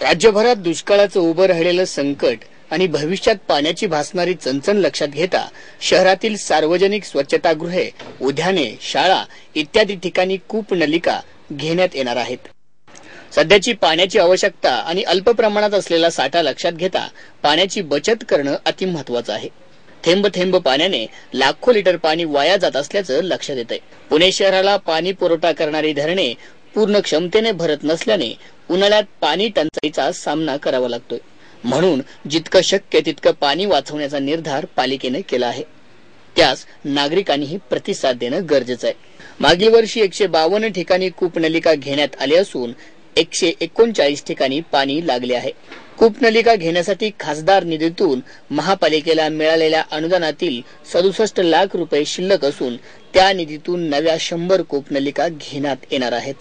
राज्यभरात दुष्काळाचं उभं राहिलेलं संकट आणि भविष्यात पाण्याची भासणारी चणचण लक्षात घेता शहरातील सार्वजनिक स्वच्छतागृहे उद्याने शाळा इत्यादी ठिकाणी कूप नलिका घेण्यात येणार आहेत. सध्याची पाण्याची आवश्यकता आणि अल्प प्रमाणात असलेला साठा लक्षात घेता पाण्याची बचत करणं अति महत्वाचं आहे. थेंब थेंब पाण्याने लाखो लिटर पाणी वाया जात असल्याचं लक्षात येत आहे पुणे शहराला पाणी पुरवठा करणारी धरणे पूर्ण क्षमतेने भरत नसल्याने उन्हाळ्यात पाणी टंचाईचा सामना करावा लागतोय. म्हणून जितकं शक्य तितकं पाणी वाचवण्याचा निर्धार पालिकेने केला आहे. त्यास नागरिकांनीही प्रतिसाद देणं गरजेचं आहे. मागील वर्षी एकशे बावन्न ठिकाणी कूपनलिका घेण्यात आली असून एकशे एकोणचाळीस ठिकाणी पाणी लागले आहे. कूपनलिका घेण्यासाठी खासदार निधीतून महापालिकेला मिळालेल्या अनुदानातील सदुसष्ट लाख रुपये शिल्लक असून त्या निधीतून नव्या शंभर कूपनलिका घेण्यात येणार आहेत.